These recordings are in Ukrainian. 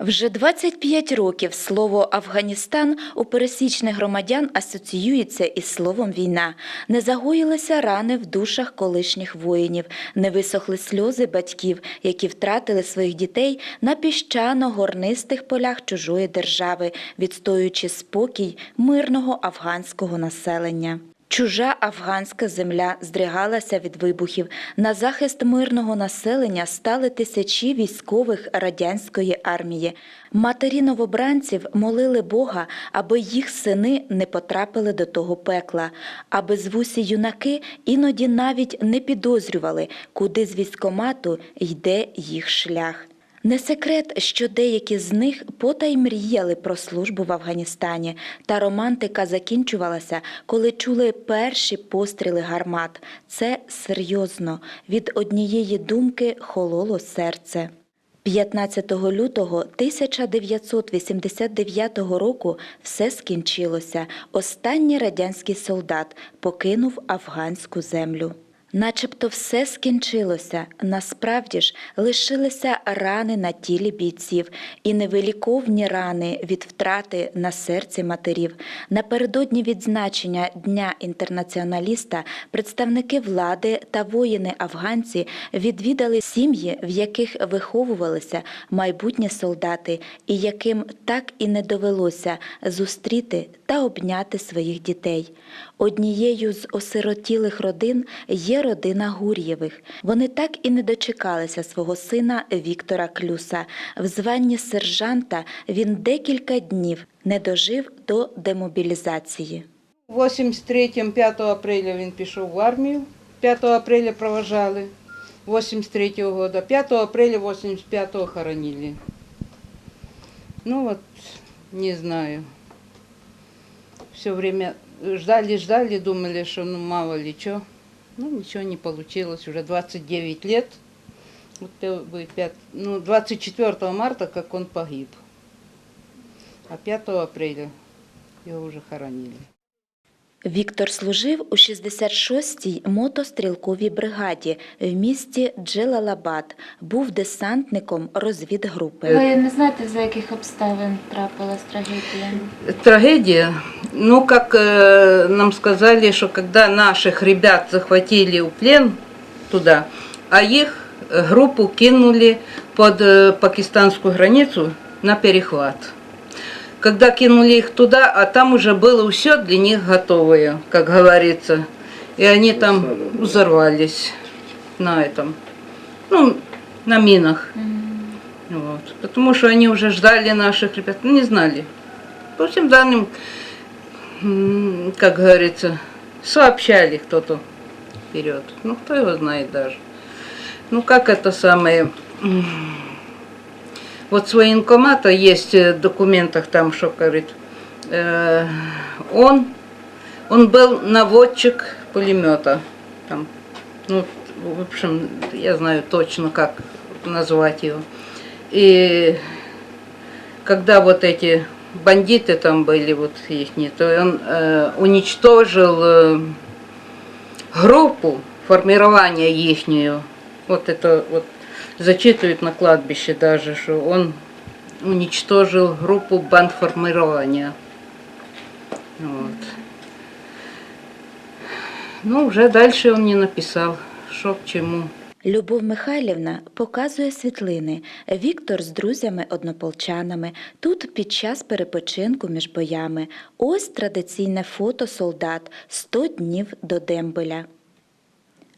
Вже 25 років слово Афганістан у пересічних громадян асоціюється із словом війна. Не загоїлися рани в душах колишніх воїнів, не висохли сльози батьків, які втратили своїх дітей на піщано-горнистих полях чужої держави, відстоюючи спокій мирного афганського населення. Чужа афганська земля здригалася від вибухів. На захист мирного населення стали тисячі військових радянської армії. Матері новобранців молили Бога, аби їх сини не потрапили до того пекла, а безвусі юнаки іноді навіть не підозрювали, куди з військомату йде їх шлях. Не секрет, що деякі з них потай мріяли про службу в Афганістані, та романтика закінчувалася, коли чули перші постріли гармат. Це серйозно. Від однієї думки хололо серце. 15 лютого 1989 року все скінчилося. Останній радянський солдат покинув афганську землю. Начебто все скінчилося, насправді ж лишилися рани на тілі бійців і невиліковні рани від втрати на серці матерів. Напередодні відзначення Дня інтернаціоналіста представники влади та воїни-афганці відвідали сім'ї, в яких виховувалися майбутні солдати, і яким так і не довелося зустріти та обняти своїх дітей. Однією з осиротілих родин є родина Гур'євих. Вони так і не дочекалися свого сина Віктора Клюса. В званні сержанта він декілька днів не дожив до демобілізації. У 83-м, 5 апреля він пішов в армію. 5 апреля провожали 83-го года. 5 апреля 85-го хоронили. Ну вот, не знаю. Все время ждали, ждали, думали, что ну мало ли что. Ну ничего не получилось. Уже 29 лет. Вот будет пят- ну, 24 марта, как он погиб. А 5 апреля его уже хоронили. Віктор служив у 66-й мотострілковій бригаді в місті Джелалабад. Був десантником розвідгрупи. Ви не знаєте, за яких обставин трапилась трагедія? Трагедия, ну, как э, нам сказали, что когда наших ребят захватили в плен туда, а их э, группу кинули под э, пакистанскую границу на перехват. Когда кинули их туда, а там уже было все для них готовое, как говорится. И они там взорвались на этом, ну, на минах. Вот. Потому что они уже ждали наших ребят, ну, не знали. По всем данным, как говорится, сообщали кто-то вперед. Ну, кто его знает даже. Ну, как это самое... Вот с военкомата есть э, в документах там, что говорит, э, он, он был наводчик пулемета. Там, ну, в общем, я знаю точно, как назвать его. И когда вот эти бандиты там были, вот их, то он э, уничтожил э, группу формирования ихнюю. Вот это вот зачитывают на кладбище даже, что он уничтожил группу бандформирования. Вот. Ну, уже дальше он не написал, что к чему. Любов Михайлівна показує світлини. Віктор з друзями-однополчанами. Тут під час перепочинку між боями. Ось традиційне фото солдат 100 днів до дембеля.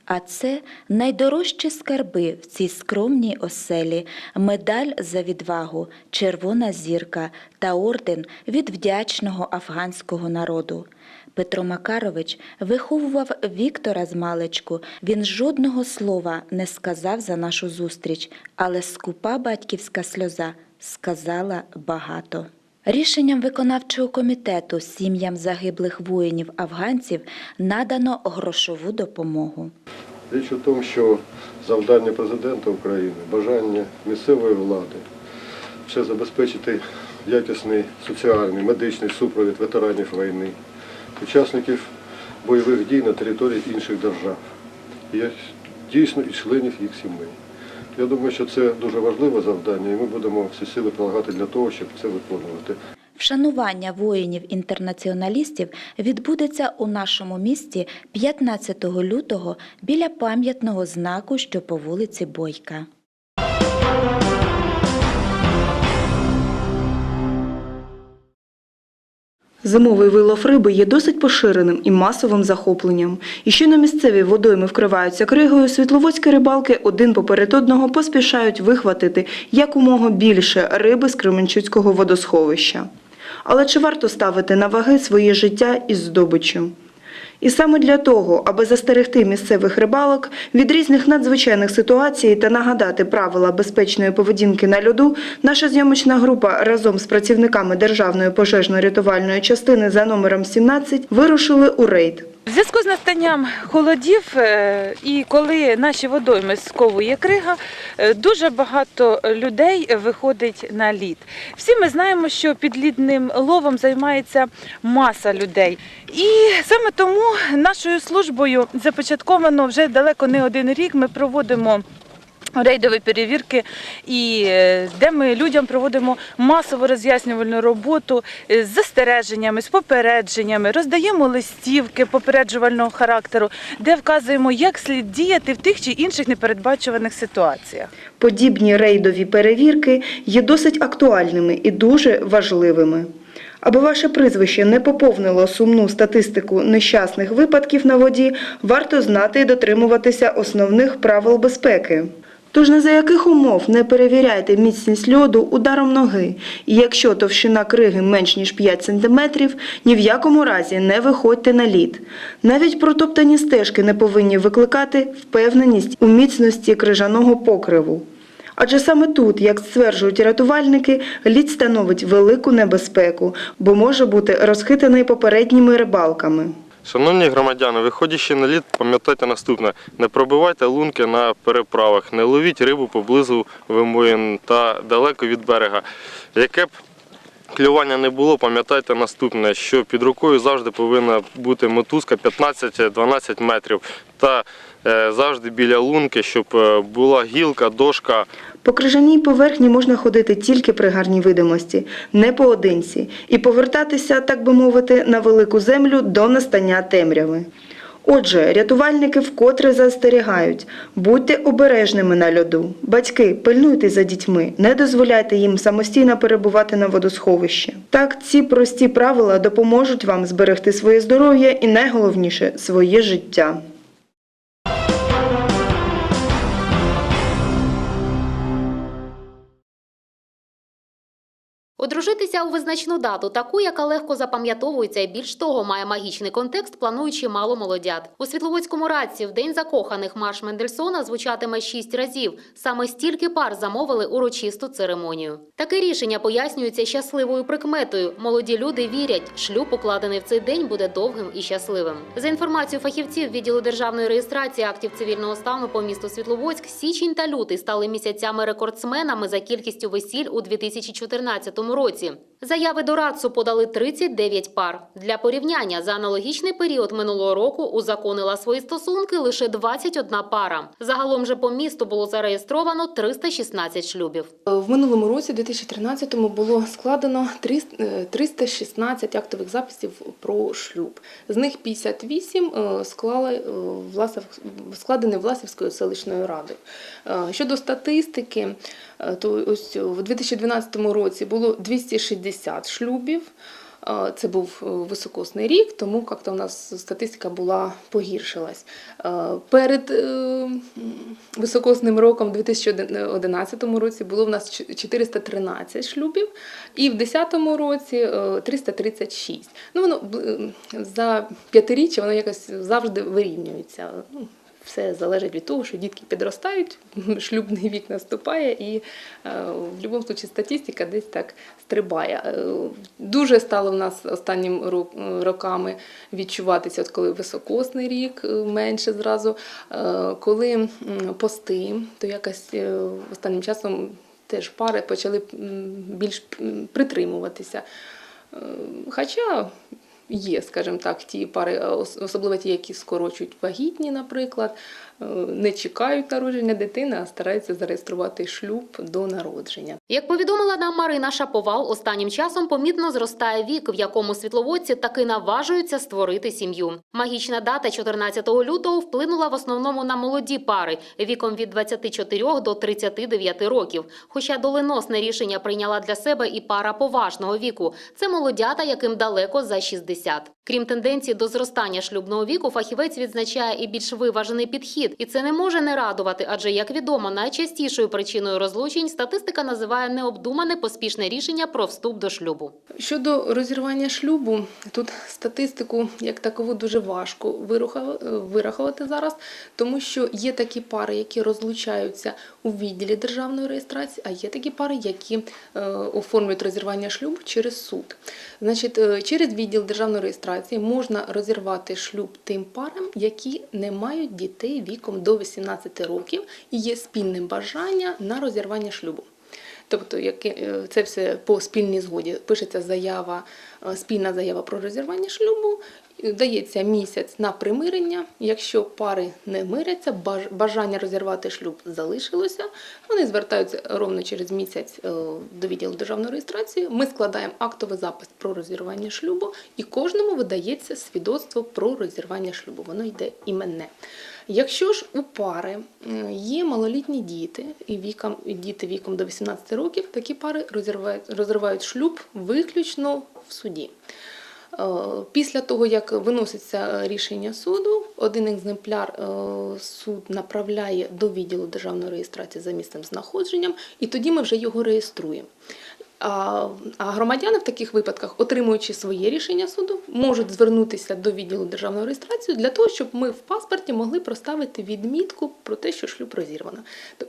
А це найдорожчі скарби в цій скромній оселі, медаль за відвагу, червона зірка та орден від вдячного афганського народу. Петро Макарович виховував Віктора з маличку. Він жодного слова не сказав за нашу зустріч, але скупа батьківська сльоза сказала багато. Рішенням виконавчого комітету сім'ям загиблих воїнів афганців надано грошову допомогу. Річ у тому, що завдання президента України, бажання місцевої влади це забезпечити якісний соціальний, медичний супровід ветеранів війни, учасників бойових дій на території інших держав, і дійсно і членів їх сімей. Я думаю, що це дуже важливе завдання, і ми будемо всі сили прилагати для того, щоб це виконувати. Вшанування воїнів-інтернаціоналістів відбудеться у нашому місті 15 лютого біля пам'ятного знаку, що по вулиці Бойка. Зимовий вилов риби є досить поширеним і масовим захопленням. І щойно місцеві водойми вкриваються кригою, світловодські рибалки один поперед одного поспішають вихватити якомога більше риби з Кременчуцького водосховища. Але чи варто ставити на ваги своє життя із здобиччю? І саме для того, аби застерегти місцевих рибалок від різних надзвичайних ситуацій та нагадати правила безпечної поведінки на льоду, наша зйомочна група разом з працівниками Державної пожежно-рятувальної частини за номером 17 вирушили у рейд. В зв'язку з настанням холодів е, і коли наші водойми сковує крига, е, дуже багато людей виходить на лід. Всі ми знаємо, що підлідним ловом займається маса людей. І саме тому нашою службою започатковано вже далеко не один рік. Ми проводимо. Рейдові перевірки, і е, де ми людям проводимо масову роз'яснювальну роботу е, з застереженнями, з попередженнями, роздаємо листівки попереджувального характеру, де вказуємо, як слід діяти в тих чи інших непередбачуваних ситуаціях. Подібні рейдові перевірки є досить актуальними і дуже важливими. Аби ваше прізвище не поповнило сумну статистику нещасних випадків на воді, варто знати і дотримуватися основних правил безпеки. Тож не за яких умов не перевіряйте міцність льоду ударом ноги, і якщо товщина криги менш ніж 5 см, ні в якому разі не виходьте на лід. Навіть протоптані стежки не повинні викликати впевненість у міцності крижаного покриву. Адже саме тут, як стверджують рятувальники, лід становить велику небезпеку, бо може бути розхитаний попередніми рибалками. Шановні громадяни, виходячи на лід, пам'ятайте наступне: не пробивайте лунки на переправах, не ловіть рибу поблизу вимоїн та далеко від берега. Яке б клювання не було, пам'ятайте наступне, що під рукою завжди повинна бути мотузка 15-12 метрів та завжди біля лунки, щоб е, була гілка, дошка, По крижаній поверхні можна ходити тільки при гарній видимості, не поодинці, і повертатися, так би мовити, на велику землю до настання темряви. Отже, рятувальники вкотре застерігають: будьте обережними на льоду. Батьки, пильнуйте за дітьми, не дозволяйте їм самостійно перебувати на водосховищі. Так, ці прості правила допоможуть вам зберегти своє здоров'я і найголовніше своє життя. Одружитися у визначну дату, таку, яка легко запам'ятовується і більш того має магічний контекст, планують чимало молодят. У Світловодському радці в День закоханих марш Мендельсона звучатиме шість разів. Саме стільки пар замовили урочисту церемонію. Таке рішення пояснюється щасливою прикметою. Молоді люди вірять, шлюб, укладений в цей день, буде довгим і щасливим. За інформацією фахівців відділу державної реєстрації актів цивільного стану по місту Світловодськ, січень та лютий стали місяцями рекордсменами за кількістю весіль у 2014 році році. Заяви до РАЦУ подали 39 пар. Для порівняння за аналогічний період минулого року узаконила свої стосунки лише 21 пара. Загалом же по місту було зареєстровано 316 шлюбів. В минулому році, 2013-му, було складено 300 е, 316 актових записів про шлюб. З них 58 е, склали е, Власов, складені Власівською селищною радою. Щодо статистики, то ось в 2012 році було 260 шлюбів. Е, Це був е, високосний рік, тому як-то у нас статистика була погіршилась. Е, Перед високосним роком, у 2011 році, було в нас 413 шлюбів, і в 2010 році е, 336. Ну, воно за п'ятиріччя воно якось завжди вирівнюється. Ну, все залежить від того, що дітки підростають, шлюбний вік наступає, і е, в будь-якому випадку статистика десь так стрибає. Е, Дуже стало в нас останнім роками відчуватися, от коли високосний рік е, менше зразу, коли пости, то якось останнім часом теж пари почали більш притримуватися. Хоча є, скажімо так, ті пари, ос- особливо ті, які скорочують вагітні, наприклад, е, не чекають народження дитини, а стараються зареєструвати шлюб до народження. Як повідомила нам Марина Шаповал, останнім часом помітно зростає вік, в якому світловодці таки наважуються створити сім'ю. Магічна дата 14 лютого вплинула в основному на молоді пари віком від 24 до 39 років. Хоча доленосне рішення прийняла для себе і пара поважного віку. Це молодята, яким далеко за 60. Крім тенденції до зростання шлюбного віку, фахівець відзначає і більш виважений підхід. І це не може не радувати, адже, як відомо, найчастішою причиною розлучень статистика називає необдумане поспішне рішення про вступ до шлюбу. Щодо розірвання шлюбу, тут статистику як такову дуже важко вирахувати зараз, тому що є такі пари, які розлучаються у відділі державної реєстрації, а є такі пари, які е, оформлюють розірвання шлюбу через суд. Значить, е, через відділ державної реєстрації можна розірвати шлюб тим парам, які не мають дітей віком до 18 років і є спільним бажання на розірвання шлюбу. Тобто, е, це все по спільній згоді. Пишеться заява, е, спільна заява про розірвання шлюбу, дається місяць на примирення. Якщо пари не миряться, бажання розірвати шлюб залишилося. Вони звертаються ровно через місяць е, до відділу державної реєстрації. Ми складаємо актовий запис про розірвання шлюбу, і кожному видається свідоцтво про розірвання шлюбу. Воно йде іменне. Якщо ж у пари є малолітні діти і віком діти віком до 18 років, такі пари розривають, розривають шлюб виключно в суді. Е, Після того, як виноситься рішення суду, один екземпляр е, суд направляє до відділу державної реєстрації за місцем знаходженням, і тоді ми вже його реєструємо. А, громадяни в таких випадках, отримуючи своє рішення суду, можуть звернутися до відділу державної реєстрації для того, щоб ми в паспорті могли проставити відмітку про те, що шлюб розірвано.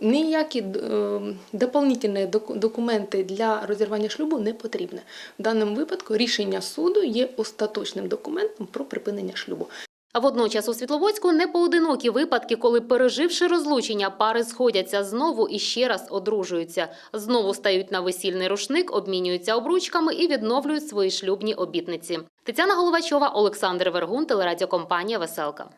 Ніякі е, доповнительні документи для розірвання шлюбу не потрібні. В даному випадку рішення суду є остаточним документом про припинення шлюбу. А водночас у Світловодську не поодинокі випадки, коли, переживши розлучення, пари сходяться знову і ще раз одружуються. Знову стають на весільний рушник, обмінюються обручками і відновлюють свої шлюбні обітниці. Тетяна Головачова, Олександр Вергун, телерадіокомпанія Веселка.